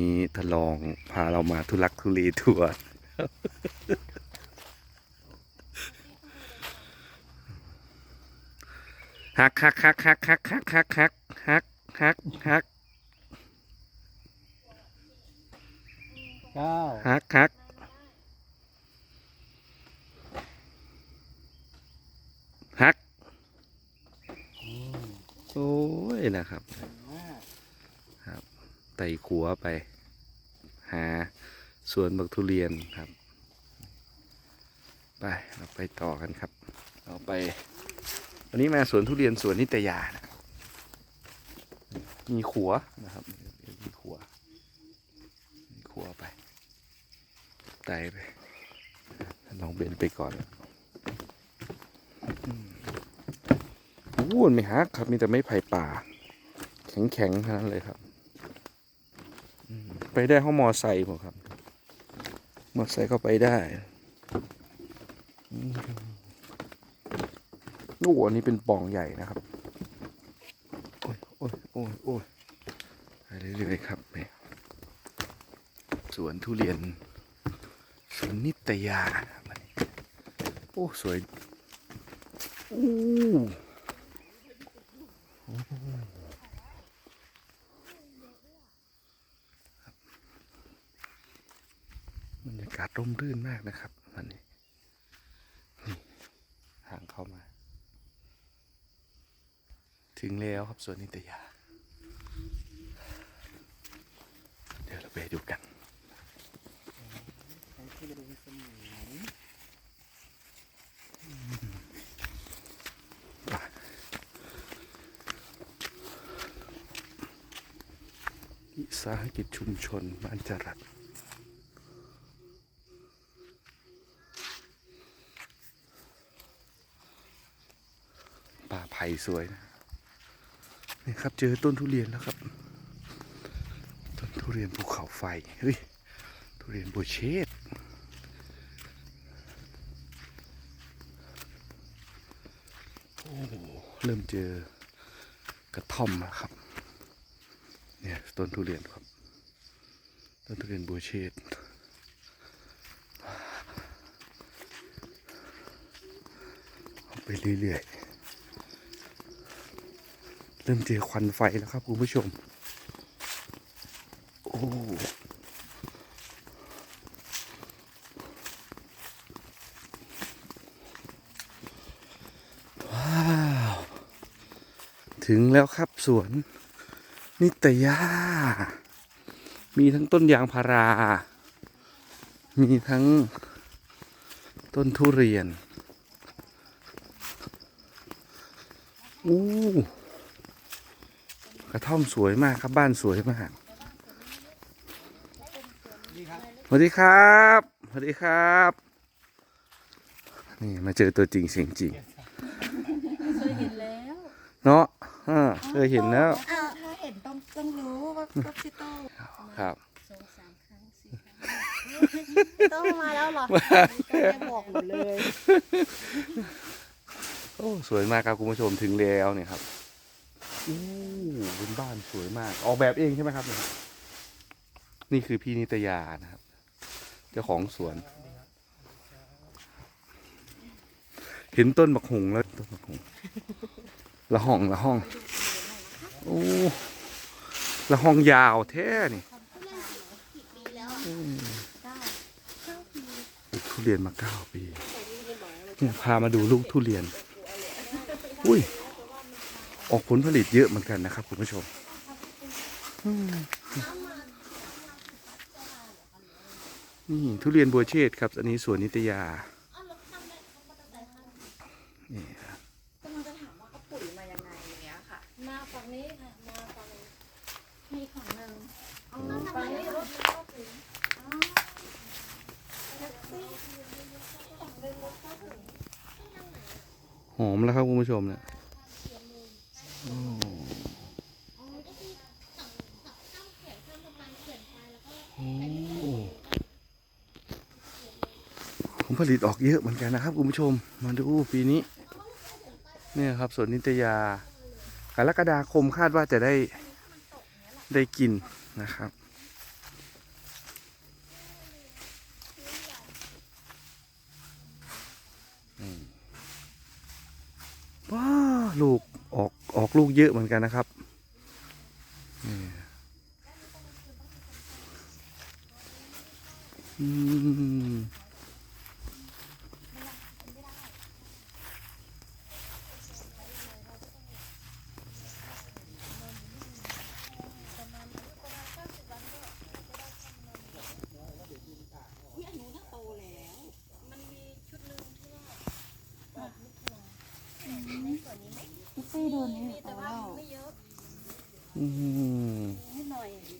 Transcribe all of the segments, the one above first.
นี้ทดลองพาเรามาทุลักทุเลทัวร์ฮักฮักฮักฮักฮักฮักฮักฮักฮักฮักฮักเก้าฮักฮักฮักอืมโอ้ยนะครับห้า ไต่ขัวไป หาสวนบักทุเรียนครับ ไปเราไปต่อกันครับ เราไป วันนี้มาสวนทุเรียนสวนนิตยานะมีขัวนะครับมีขัวมีขัวไปไต่ไปลองเบนไปก่อนอืมโอ้มันไม่ฮักครับมีแต่ไม้ไผ่ป่า แข็งๆทั้งนั้นเลยครับ ไปได้ห้องมอไซค์ผมครับ มอไซค์ก็ไปได้โอ้โหอันนี้เป็นป่องใหญ่นะครับ โอ้ยโอ้ยโอ้ยโอ้ยไปเรื่อยๆครับสวนทุเรียนสวนนิตยาโอ้ สวยโอ้บ ร่มรื่นมากนะครับวันนี้นี่ทางเข้ามา ถึงแล้วครับสวนนิตยา เดี๋ยวเราไปดูกันใช้ที่บริสมุนวิสาหกิจชุมชนบ้านจรัส ป่าไผ่สวยนะนี่ครับเจอต้นทุเรียนแล้วครับ ต้นทุเรียนภูเขาไฟเฮ้ยทุเรียนโบเชตโอ้เริ่มเจอกระท่อมแล้วครับเนี่ยต้นทุเรียนครับ ต้นทุเรียนบัวเชษเอาไปเรื่อยๆ เริ่มเจอควันไฟแล้วครับคุณผู้ชม โอ้ว้าวถึงแล้วครับสวน นิตยา มีทั้งต้นยางพารา มีทั้งต้นทุเรียน อู้ก ระท่อมสวยมากครับบ้านสวยมากนี่ครับสวัสดีครับสวัสดีครับ นี่มาเจอตัวจริงเสียงจริงเคยเห็นแล้วเนาะอ่าเคยเห็นแล้วอ้าวถ้าเห็นต้องต้องรู้ว่าว่าพี่โต้ครับสองสามครั้งสี่ครั้งต้องมาแล้วเหรอก็จะบอกหมดเลย โอ้สวยมากครับคุณผู้ชมถึงแล้วเนี่ยครับ อู้เป็นบ้านสวยมาก ออกแบบเองใช่ไหมครับเนี่ยนี่คือพี่นิตยานะครับ เจ้าของสวน เห็นต้นบักหงแล้วต้นบักหงละห้องละห้องโอ้ละห้องยาวแท้นี่ทุเรียนมาเก้าปีเนี่ยพามาดูลูกทุเรียน อุ้ย ออกผลผลิตเยอะเหมือนกันนะครับคุณผู้ชมนี่ทุเรียนบัวเชษฐ์ครับ อันนี้สวนนิตยานี่ครับกำลังจะถามว่าเขาปุ๋ยมายังไงอย่างเงี้ยค่ะ มาฝั่งนี้ค่ะ มาฝั่งมีฝั่งหนึ่งอ๋อทำไมไม่รถเข้าถึงอ๋อแท็กซี่ฝั่งหนึ่งรถเข้าถึงหอมแล้วครับคุณผู้ชมเนี่ย ผลิตออกเยอะเหมือนกันนะครับคุณผู้ชมมาดูปีนี้เนี่ยครับสวนนิตยากรกฎาคมคาดว่าจะได้ได้กินนะครับ ว้าลูกออกออกลูกเยอะเหมือนกันนะครับ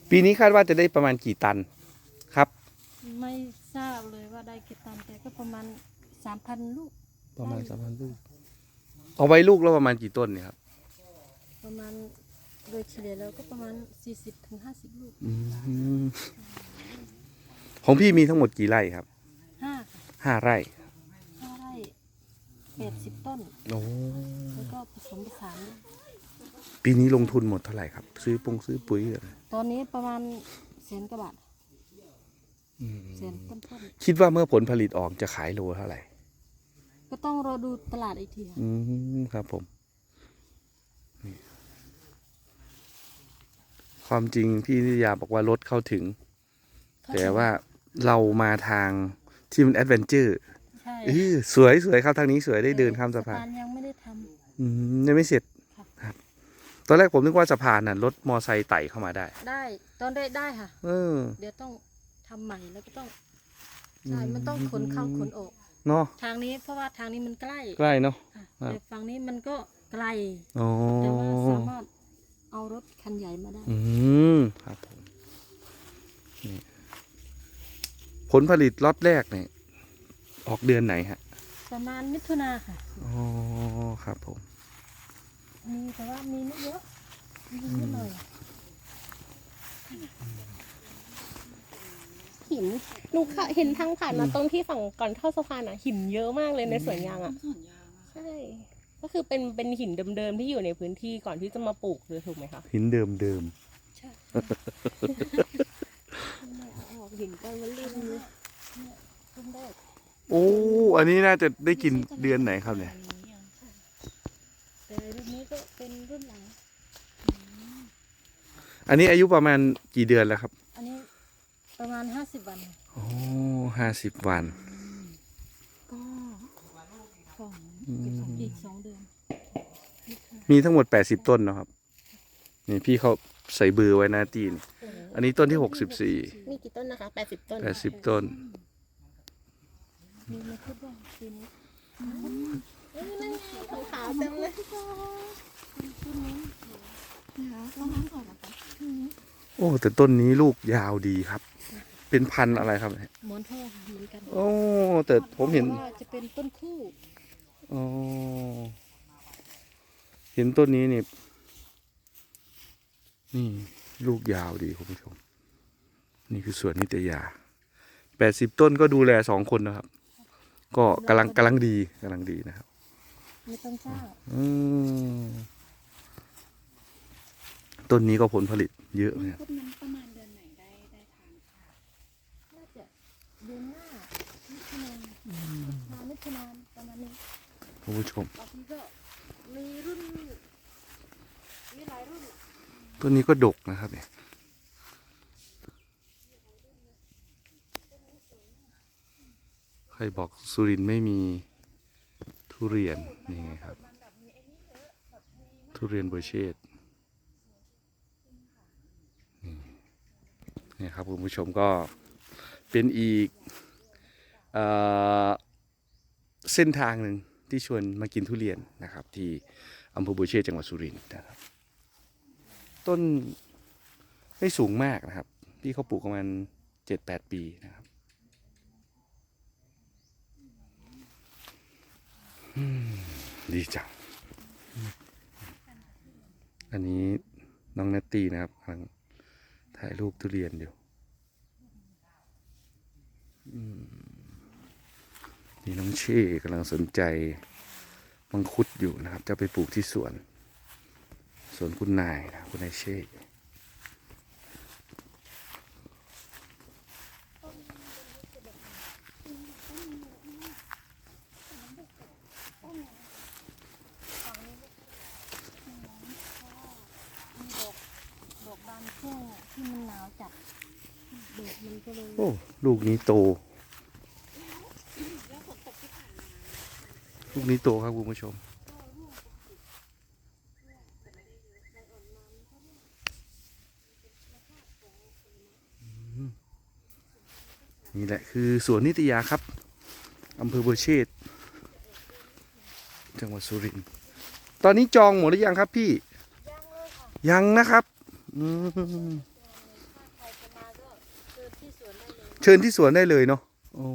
ปีนี้คาดว่าจะได้ประมาณกี่ตันครับ ไม่ทราบเลยว่าได้กี่ตันแต่ก็ประมาณสามพันลูก ประมาณสามพันลูก เอาไว้ลูกแล้วประมาณกี่ต้นเนี่ยครับประมาณโดยเฉลี่ยแล้วก็ประมาณ40ถึง50ลูกอืมของพี่มีทั้งหมดกี่ไร่ครับห้าห้าไร่ห้าไร่80ต้น โอ้แล้วก็ผสมผสาน ปีนี้ลงทุนหมดเท่าไหร่ครับ ซื้อปงซื้อปุ๋ยอะไรตอนนี้ประมาณแสนกว่าบาทอืมแสนต้นต้นคิดว่าเมื่อผลผลิตออกจะขายโลเท่าไหร่ๆก็ต้องรอดูตลาดอีกทีค่ะอืมครับผมนี่ความจริงพี่นิตยาบอกว่ารถเข้าถึง แต่ว่าเรามาทางที่มันแอดเวนเจอร์ใช่เออสวยสวยครับทางนี้สวยได้เดินข้ามสะพานยังไม่ได้ทอืมยังไม่เสร็จครับครับ ตอนแรกผมนึกว่าสะพานน่ะรถมอไซค์ไต่เข้ามาได้ำได้ตอนได้ได้ค่ะ เออ เดี๋ยวต้องทำใหม่แล้วก็ต้องใช่มันต้องขนเข้าขนออก เนาะทางนี้เพราะว่าทางนี้มันใกล้ใกล้เนาะค่ะครับ แต่ฝั่งนี้มันก็ไกลอ๋อแต่ว่าสามารถเอารถคันใหญ่มาได้ อืมครับผมนี่ผลผลิตล็อตแรกเนี่ยออกเดือนไหนฮะประมาณมิถุนาค่ะ อ๋อครับผม มีแต่ว่ามีไม่เยอะมีนิดหน่อยหินหนูค่ะเห็นทางผ่านมาตรงที่ฝั่งก่อนเข้าสะพานอะหินเยอะมากเลยในสวนยางอะใช่ ก็คือเป็นเป็นหินเดิมๆที่อยู่ในพื้นที่ก่อนที่จะมาปลูกเลยถูกไหมคะหินเดิมเดิมใช่ออกหินก้อนมันลื่นเลยรุ่นแรกโอ้ อันนี้น่าจะได้กินเดือนไหนครับเนี่ย แต่รุ่นนี้ก็เป็นรุ่นหลัง อันนี้อายุประมาณกี่เดือนแล้วครับ อันนี้ประมาณห้าสิบวันโอ้ห้าสิบวัน ก็สองอืมอีกสองเดือนมีทั้งหมดแปดสิบต้นเนอะครับ นี่พี่เขาใส่เบือร์ไว้หน้าตีน อันนี้ต้นที่หกสิบสี่มีกี่ต้นนะคะแปดสิบต้นแปดสิบต้น มีมาพูดว่าปีนี้ เอ้ยนั่นไงขาวๆเต็มเลยโอ้แต่ต้นนี้ลูกยาวดีครับ เป็นพันธุ์อะไรครับเนี่ยหมอนทองเหมือนกันโอ้แต่ผมเห็นว่าจะเป็นต้นคู่อ๋อเห็นต้นนี้นี่นี่ลูกยาวดีคุณผู้ชม นี่คือสวนนิตยาแปดสิบต้นก็ดูแลสองคนนะครับ ก็กำลังกำลังดีกำลังดีนะครับ ไม่ต้องจ้างอืมต้นนี้ก็ผลผลิตเยอะเนี่ยต้นนั้นประมาณเดือนไหนได้ได้ทานค่ะน่าจะเดือนหน้ามิถุนามามิถุนาประมาณนี้คุณผู้ชมบางทีก็มีรุ่นมีหลายรุ่นต้นนี้ก็ดกนะครับเนี่ยใครบอกสุรินทร์ไม่มี ทุเรียนนี่ไงครับ ทุเรียนเบอร์เชตนี่นี่ครับคุณผู้ชมก็เป็นอีกเอเส้นทางหนึ่งที่ชวนมากินทุเรียนนะครับ ที่อำเภอบอร์เชตจังหวัดสุรินทร์นะครับ ต้นไม่สูงมากนะครับพี่เขาปลูกประมาณเจ็ดแปดปีนะครับอืม ดีจัง อันนี้น้องนัตตี้นะครับกำลังถ่ายรูปทุเรียนอยู่นี่น้องเช่กำลังสนใจมังคุดอยู่นะครับ จะไปปลูกที่สวน สวนคุณนายนะคุณนายเช่ มันก็เลยโอ้ลูกนี้โต ลูกนี้โตครับคุณผู้ชม นี่แหละคือสวนนิตยาครับอำเภอบัวเชษฐ์จังหวัดสุรินทร์ตอนนี้จองหมดหรือยังครับพี่ ยังนะครับ อืม ใครจะมาก็เจอที่สวนได้ เลยเชิญที่สวนได้เลยเนาะโอ้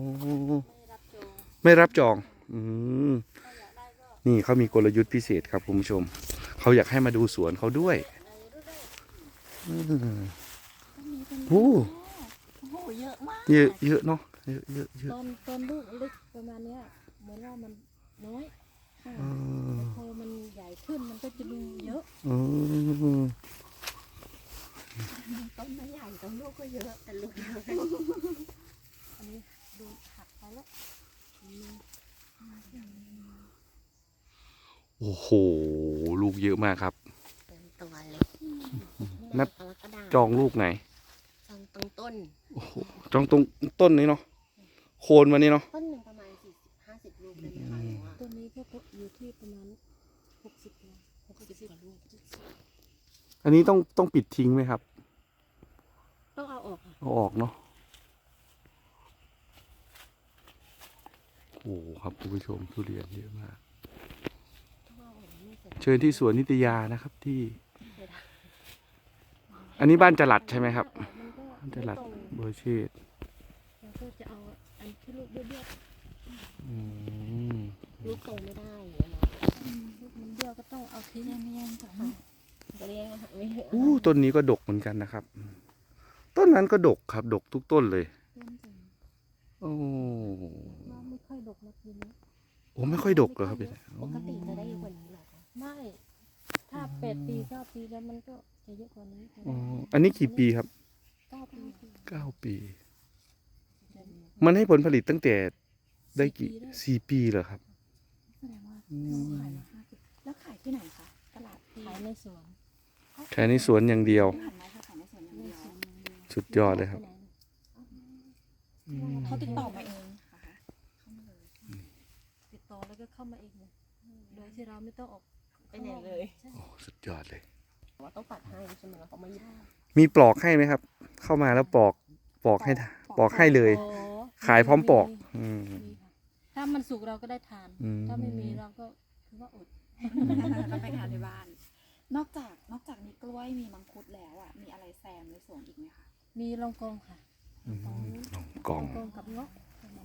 ไม่รับจองไม่รับจองอืมถ้าอยากได้ก็นี่เขามีกลยุทธ์พิเศษครับคุณผู้ชม เขาอยากให้มาดูสวนเขาด้วยเออได้อืมโอ้โอ้โหเยอะมากเยอะเยอะเนาะเยอะเยอะเยอะตอนตอนลูกเล็กประมาณเนี้ยเหมือนว่ามันน้อยค่ะเออพอมันใหญ่ขึ้นมันก็จะดูเยอะเออ ต้นไม่ใหญ่ต้นลูกก็เยอะแต่ลูกเยอะอันนี้ดูหักไปแล้วโอ้โห ลูกเยอะมากครับเต็มตัวเลยนับกรกฎาจองลูกไหน จองตรงต้น โอ้โห จองตรงต้นนี้เนาะ โคนมันนี่เนาะ ต้นหนึ่งประมาณสี่สิบห้าสิบลูกได้ไหมคะหรือว่า ตัวนี้ก็อยู่ที่ประมาณหกสิบโลหกสิบกว่าลูก อันนี้ต้องต้องปิดทิ้งไหมครับ ต้องเอาออกค่ะเอาออกเนาะโอ้โหครับคุณผู้ชมทุเรียนเยอะมาก ต้องเอาออกไม่เสร็จเชิญที่สวนนิตยานะครับที่ อันนี้บ้านจรัดใช่ไหมครับ มันก็บ้านจรัดไม่ตรงเบอร์เชษฐ์เราก็จะเอาอันที่ลูกเบี้ยวอืมลูกโตไม่ได้อย่างเงี้ยเนาะๆลูกมันเบี้ยวก็ต้องเอาทิ้งไม่ยังก่อนจะ เรียกว่าไม่เยอะอู้ต้นนี้ก็ดกเหมือนกันนะครับ ต้นนั้นก็ดกครับ ดกทุกต้นเลยต้นจังโอ้น้องไม่ค่อยดกนะปีนี้โอ้ไม่ค่อยดกเหรอครับพี่ปกติจะได้เยอะกว่านี้เหรอคะไม่ ถ้าแปดปีเก้าปีแล้วมันก็จะเยอะกว่านี้อ๋ออันนี้กี่ปีครับเก้าปีเก้าปี มันให้ผลผลิตตั้งแต่ได้กี่สี่ปีเหรอครับแสดงว่าอืเรามขายมาห้าสิบแล้วขายที่ไหนคะ ตลาดที่ขายในสวน ใช้ในสวนอย่างเดียวที่หันไม้เขาขายในสวนอย่างในเดียวสวนอย่างเดียว สุดยอดเลยครับอืมเขาติดต่อมาเองเหรอคะเข้ามาเลยติดต่อแล้วก็เข้ามาเองเลยโดยที่เราไม่ต้องออกไปไหนเลยใช่โอ้สุดยอดเลยว่าต้องตัดให้ใช่ไหมเขาไม่หยิบมีปลอกให้ไหมครับ เข้ามาแล้วปลอกปลอกให้ปลอกให้เลยอ๋อขายพร้อมปลอกมีอืมมีค่ะถ้ามันสุกเราก็ได้ทานอืมถ้าไม่มีเราก็คือว่าอดต้องไปทานในบ้าน นอกจากนอกจากมีกล้วยมีมังคุดแล้วอะ มีอะไรแซมในสวนอีกไหมคะมีลองกองค่ะอืมลองกล่องลองกองกับเงาะ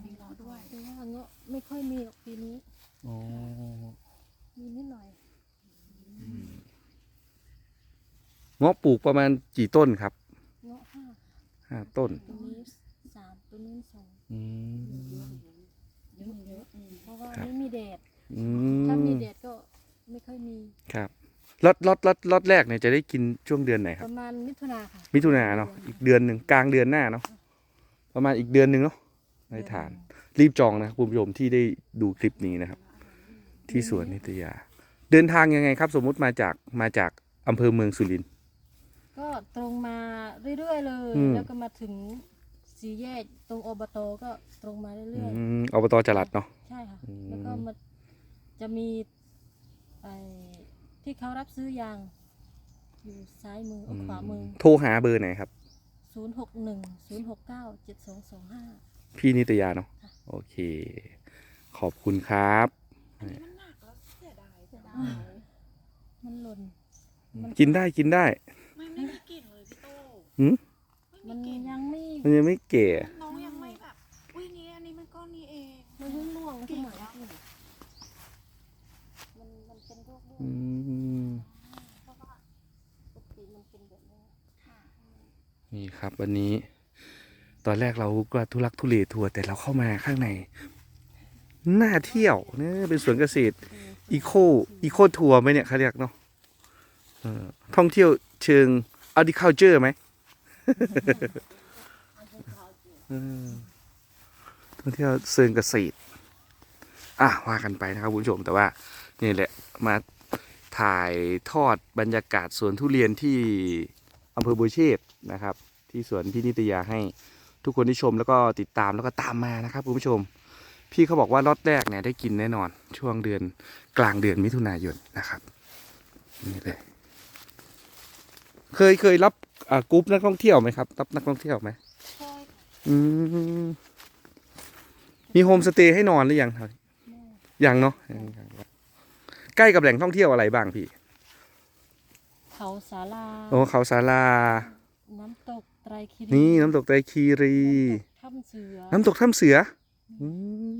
มีเงาะด้วยแต่ว่าเงาะไม่ค่อยมีหรอกปีนี้ อ๋อมีนิดหน่อยเงาะปลูกประมาณกี่ต้นครับเงาะห้าห้าต้นตัวนี้สามตัวนี้สองอืม เยอะเยอะเพราะว่าครับ ไม่มีแดด อืถ้ามีมแดดก็ไม่ค่อยมี ครับ ล็อตล็อตล็อตล็อตแรกเนี่ยจะได้กินช่วงเดือนไหนคปรับ ระมาณมิถุนาค่ะมิถุนาเนาะอีกเดือนหนึ่งกลางเดือนหน้าเนาะประมาณอีกเดือนหนึ่งเนาะได้ทาน รีบจองนะครับคุณผู้ชมที่ได้ดูคลิปนี้นะครับ ที่สวนนิตยา เดินทางยังไงครับ สมมุติมาจากมาจากอำเภอเมืองสุรินทร์ ก็ตรงมาเรื่อยๆเลย อืม แล้วก็มาถึงสี่แยกตรงอบตก็ตรงมาเรื่อยอืมอบตจรัดเนาะ ๆ ใช่ค่ะ อืม แล้วก็มาจะมีไอ้ ที่เขารับซื้อยาง อยู่ซ้ายมือเอาขวามือโทรหาเบอร์ไหนครับ ศูนย์หกหนึ่งศูนย์หกเก้าเจ็ดสองสองห้า พี่นิตยาเนาะค่ะ โอเค ขอบคุณครับ อันนี้มันหนักแล้วเสียดายเสียดายมันหล่น มัน กินได้กินได้ ไม่ไม่มีกลิ่นเลยพี่โตหืม ไม่มันมีกลิ่นยังไม่มันยังไม่เก่น้องยังไม่แบบอุ้ยนี่อันนี้มันก้อนนี้เอง มันเพิ่งร่วง กลิ่ ขึ้น น มา แล้ว มันมันเป็นโรคร่วง อืม เพราะว่าปกติมันเป็นแบบนี้ นี่ครับวันนี้ ตอนแรกเราก็ทุลักทุเลทัวร์แต่เราเข้ามาข้างในน่าเที่ยวเนี่ยเป็นสวนเกษตรอีโคอีโคทัวร์ไหมเนี่ยเขาเรียกเนาะท่องเที่ยวเชิง agriculture ไหมท่องเที่ยวเชิงเกษตรอะว่ากันไปนะครับคุณผู้ชมแต่ว่านี่แหละมาถ่ายทอดบรรยากาศสวนทุเรียนที่อำเภอบัวเชษนะครับ ที่สวนพี่นิตยาให้ทุกคนที่ชมแล้วก็ติดตามแล้วก็ตามมานะครับคุณผู้ชม พี่เขาบอกว่าล็อตแรกเนี่ยได้กินแน่นอน ช่วงเดือนกลางเดือนมิถุนายนนะครับนี่เลยเคยเคยรับอ่ากรุ๊ปนักท่องเที่ยวไหมครับ รับนักท่องเที่ยวไหมใช่ค่ะอืมมีโฮมสเตย์ให้นอนหรือยังครับยังเนาะยังยังใกล้กับแหล่งท่องเที่ยวอะไรบ้างพี่ เขาสาลาโอ้เขาสาลา น้ำตก ไตรคีรีนี่น้ำตกไตรคีรี ถ้ำเสือน้ำตกถ้ำเสืออื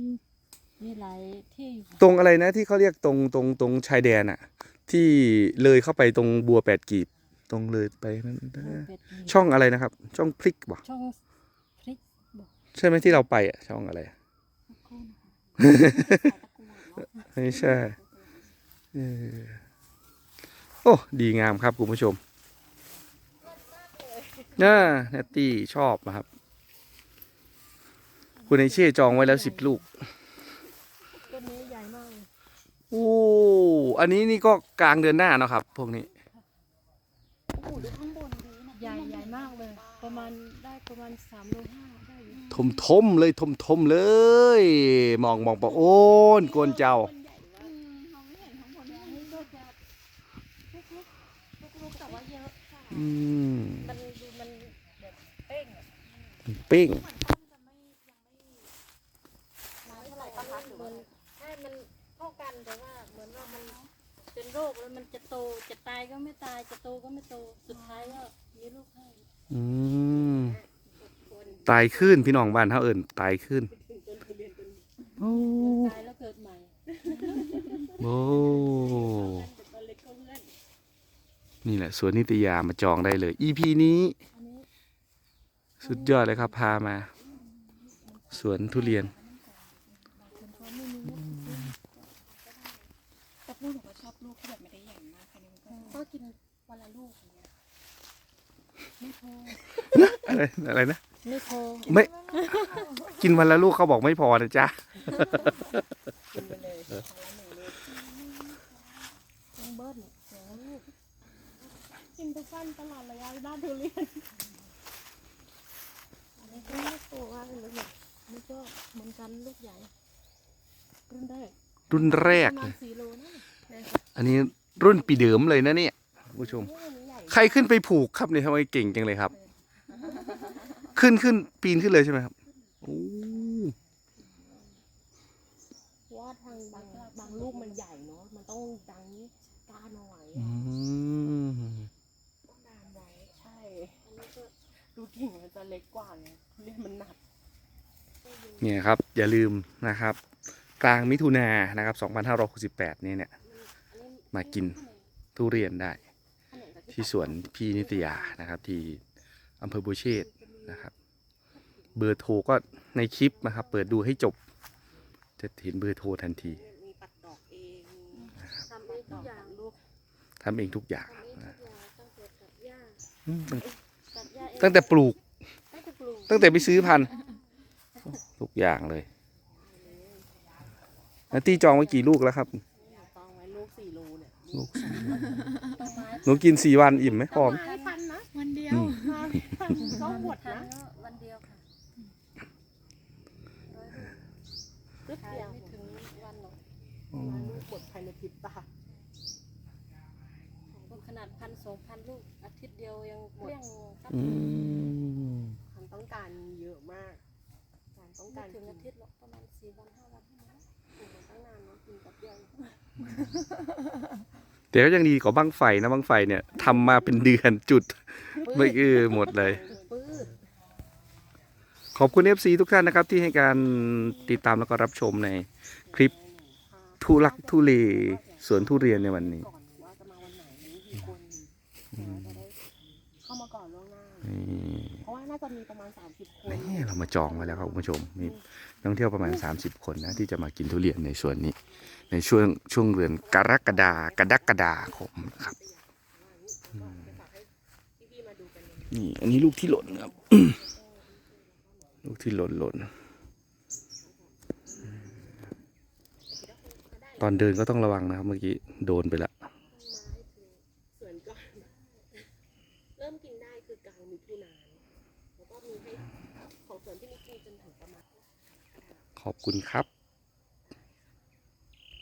มมีหลายที่อยู่ค่ะตรงอะไรนะที่เขาเรียกตรงตรงตรงชายแดนอะที่เลยเข้าไปตรงบัวแปดกีบ ตรงเลยไปนั่นเป็ดมีช่องอะไรนะครับ ช่องพลิกบ่ช่องพริกบอกใช่ไหมที่เราไปอะช่องอะไรอะสักครู่นะคะไม่ใช่เออโอ้ ดีงามครับคุณผู้ชม น่าเนตตี้ชอบนะครับ คุณไอเช่จองไว้แล้วสิบลูกต้นนี้ใหญ่มากเลยโอ้อันนี้นี่ก็กลางเดือนหน้าเนาะครับ พวกนี้ โอ้โหดูข้างบนดีนะใหญ่ใหญ่มากเลย ประมาณได้ประมาณสามโลห้าได้อยู่ทมทมๆเลยทมทมๆเลย มองมองปะโอ้นกวนเจ้าอืมเราไม่เห็นข้างบนเลยก็จะลุกลุกลุกๆแต่ว่าเยอะค่ะ อืม มันดูมันแบบเป้งอะ ปิ้งเหมือนต้นจะไม่ยังไม่นานเท่าไหร่ปะคะหรือมัว่านใช่มันเท่ากันแต่ว่าเหมือนว่ามันเป็นโรคแล้วมันจะโตจะตายก็ไม่ตายจะโตก็ไม่โตสุดท้ายก็มีลูกให้อืมตายขึ้นพี่น้องบ้านเท่าเอิญตายขึ้นโอ้ตายแล้วเกิดใหม่โอ้นี่แหละสวนนิตยามาจองได้เลย EP นี้อันนี้ สุดยอดเลยครับพามา สวนทุเรียนคนเขาไม่มีเม็ดแต่พูดถึงว่าชอบลูกที่แบบไม่ได้ใหญ่มากแค่นี้มันก็ก็กินวันละลูกอย่างเงี้ยไม่พออะไรอะไรนะไม่พอไม่ กินวันละลูกเขาบอกไม่พอนะจ๊ะกินไปเลยวันละหนึ่งลูกต้องเบิ้ลสองลูกกินทุกวันตลอดระยะด้านทุเรียน อันนี้ก็ไม่โตมากเลยลูกใหญ่นี่ก็เหมือนกันลูกใหญ่ รุ่นแรกรุ่นแรปกระเลณยสี่โลนะอันนี้รุ่นปีเดิมเลยนะเนี่ยคุณผู้ชม นี่อันนี้ใหญ่ใครขึ้นไปผูกครับเนี่ยทำไมเก่งจังเลยครับ ขึ้นขึ้นปีนขึ้นเลยใช่ไหมครับโอ้ว่าทางบางบางลูกมันใหญ่เนาะมันต้องดังกล้าหนเอาไว้อืม ต้องดามไว้ใช่อันนี้ก็ดูกิ่งมันจะเล็กกว่าไงทุ เรียนมันหนักเนี่ยครับ อย่าลืมนะครับ กลางมิถุนายนนะครับ2568นี้เนี่ย มากินทุเรียนได้ ที่สวนพี่นิตยานะครับ ที่อำเภอบุเชษฐ์นะครับ เบอร์โทรก็ในคลิปนะครับ เปิดดูให้จบ จะเห็นเบอร์โทรทันทีมีปัดดอกเองทำเองทุกอย่างลูกทำเองทุกอย่างทำเองทุนะกอย่างตั้งแต่ตัดหญ้าอืมตัดหญ้าเองตั้งแต่ปลูก ตั้งแต่ปลูกตั้งแต่ไปซื้อพันธุ์ทุกอย่างเลยนาตี้จองไว้กี่ลูกแล้วครับ ตองไว้ลูกสี่รูเนี่ยลูกสี่ต้นไม้หนูกินสี่วันอิ่มไหมพร้อม ไม่ทันนะวันเดียวอืมก็หมดทันนะก็วันเดียวค่ะร้อยลูกรึเดียวไม่ถึงวันหรอกร้อยลูกหมดภายในพริบตาก็ขนาดพันสองพันลูกอาทิตย์เดียวยังเกลี้ยงครับอืมความ ต้องการเยอะมากความต้องไม่การถึงอาทิตย์หรอกประมาณสี่วันห้าวันเท่านั้นปลูกมาตั้งนานเนาะกินกับเดียวแต่ก็ยังดีกว่าบังไฟนะบังไฟเนี่ยทำมาเป็นเดือนจุด ไม่เออหมดเลย ปื้ดขอบคุณ FC ทุกท่านนะครับ ที่ให้การติดตามแล้วก็รับชมในคลิปทุลักทุเลสวนทุเรียนในวันนี้ ก่อนว่าจะมาวันไหนกี่คนนะจะได้เข้ามาก่อนล่วงหน้า นี่ เพราะว่าน่าจะมีประมาณ 30 คนนี่เรามาจองไว้แล้วครับคุณผู้ชมมีนักท่องเที่ยวประมาณ 30 คนนะที่จะมากินทุเรียนในสวนนี้ ในช่วงช่วงเดือนกรกฎากรกฎาคมนะครับพี่ๆมาดูกันเลยนี่อันนี้ลูกที่หล่นครับ ลูกที่หล่นหล่นตอนเดินก็ต้องระวังนะครับ เมื่อกี้โดนไปละ ส่วนก่อน เริ่มกินได้คือกลางมิถุนายนแล้วก็มีให้ของ ขอบคุณครับ